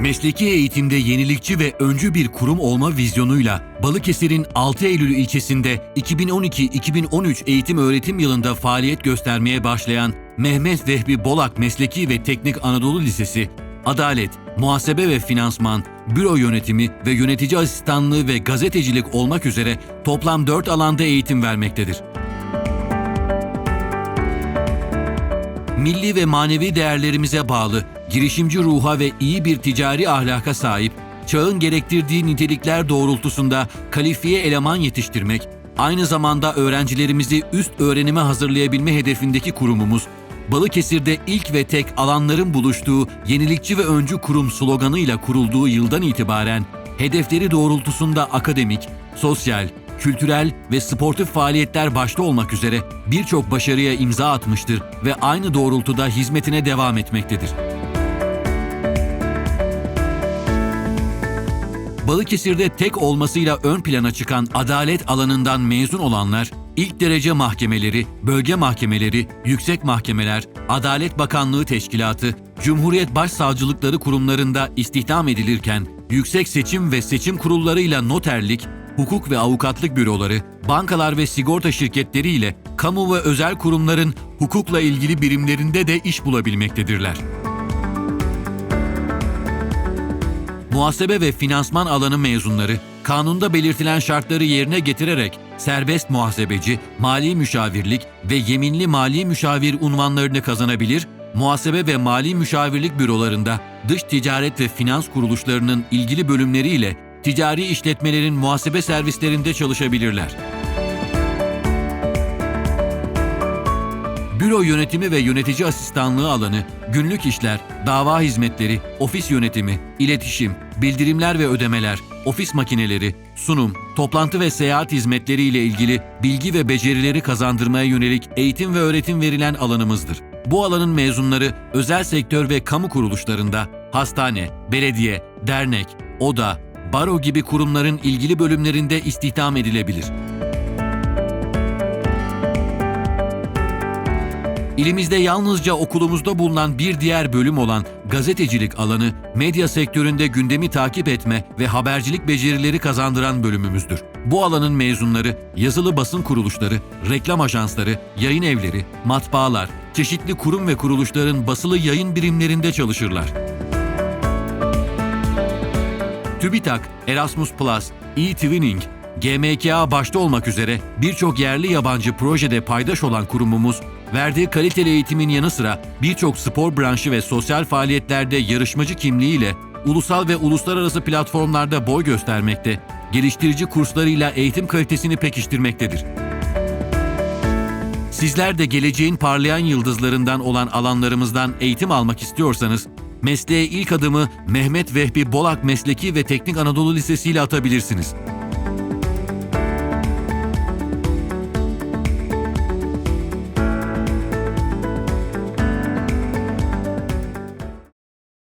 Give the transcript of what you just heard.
Mesleki eğitimde yenilikçi ve öncü bir kurum olma vizyonuyla Balıkesir'in 6 Eylül ilçesinde 2012-2013 eğitim öğretim yılında faaliyet göstermeye başlayan Mehmet Vehbi Bolak Mesleki ve Teknik Anadolu Lisesi, adalet, muhasebe ve finansman, büro yönetimi ve yönetici asistanlığı ve gazetecilik olmak üzere toplam 4 alanda eğitim vermektedir. Milli ve manevi değerlerimize bağlı, girişimci ruha ve iyi bir ticari ahlaka sahip, çağın gerektirdiği nitelikler doğrultusunda kalifiye eleman yetiştirmek, aynı zamanda öğrencilerimizi üst öğrenime hazırlayabilme hedefindeki kurumumuz, Balıkesir'de ilk ve tek alanların buluştuğu yenilikçi ve öncü kurum sloganıyla kurulduğu yıldan itibaren hedefleri doğrultusunda akademik, sosyal, kültürel ve sportif faaliyetler başta olmak üzere birçok başarıya imza atmıştır ve aynı doğrultuda hizmetine devam etmektedir. Balıkesir'de tek olmasıyla ön plana çıkan adalet alanından mezun olanlar, ilk derece mahkemeleri, bölge mahkemeleri, yüksek mahkemeler, Adalet Bakanlığı Teşkilatı, Cumhuriyet Başsavcılıkları kurumlarında istihdam edilirken, yüksek seçim ve seçim kurullarıyla noterlik, hukuk ve avukatlık büroları, bankalar ve sigorta şirketleri ile kamu ve özel kurumların hukukla ilgili birimlerinde de iş bulabilmektedirler. Muhasebe ve finansman alanı mezunları, kanunda belirtilen şartları yerine getirerek serbest muhasebeci, mali müşavirlik ve yeminli mali müşavir unvanlarını kazanabilir, muhasebe ve mali müşavirlik bürolarında dış ticaret ve finans kuruluşlarının ilgili bölümleriyle ticari işletmelerin muhasebe servislerinde çalışabilirler. Büro yönetimi ve yönetici asistanlığı alanı, günlük işler, dava hizmetleri, ofis yönetimi, iletişim, bildirimler ve ödemeler, ofis makineleri, sunum, toplantı ve seyahat hizmetleri ile ilgili bilgi ve becerileri kazandırmaya yönelik eğitim ve öğretim verilen alanımızdır. Bu alanın mezunları özel sektör ve kamu kuruluşlarında, hastane, belediye, dernek, oda, baro gibi kurumların ilgili bölümlerinde istihdam edilebilir. İlimizde yalnızca okulumuzda bulunan bir diğer bölüm olan gazetecilik alanı, medya sektöründe gündemi takip etme ve habercilik becerileri kazandıran bölümümüzdür. Bu alanın mezunları, yazılı basın kuruluşları, reklam ajansları, yayın evleri, matbaalar, çeşitli kurum ve kuruluşların basılı yayın birimlerinde çalışırlar. TÜBİTAK, Erasmus e-Twinning, GMKA başta olmak üzere birçok yerli yabancı projede paydaş olan kurumumuz, verdiği kaliteli eğitimin yanı sıra birçok spor branşı ve sosyal faaliyetlerde yarışmacı kimliğiyle ulusal ve uluslararası platformlarda boy göstermekte, geliştirici kurslarıyla eğitim kalitesini pekiştirmektedir. Sizler de geleceğin parlayan yıldızlarından olan alanlarımızdan eğitim almak istiyorsanız, mesleğe ilk adımı Mehmet Vehbi Bolak Mesleki ve Teknik Anadolu Lisesi ile atabilirsiniz.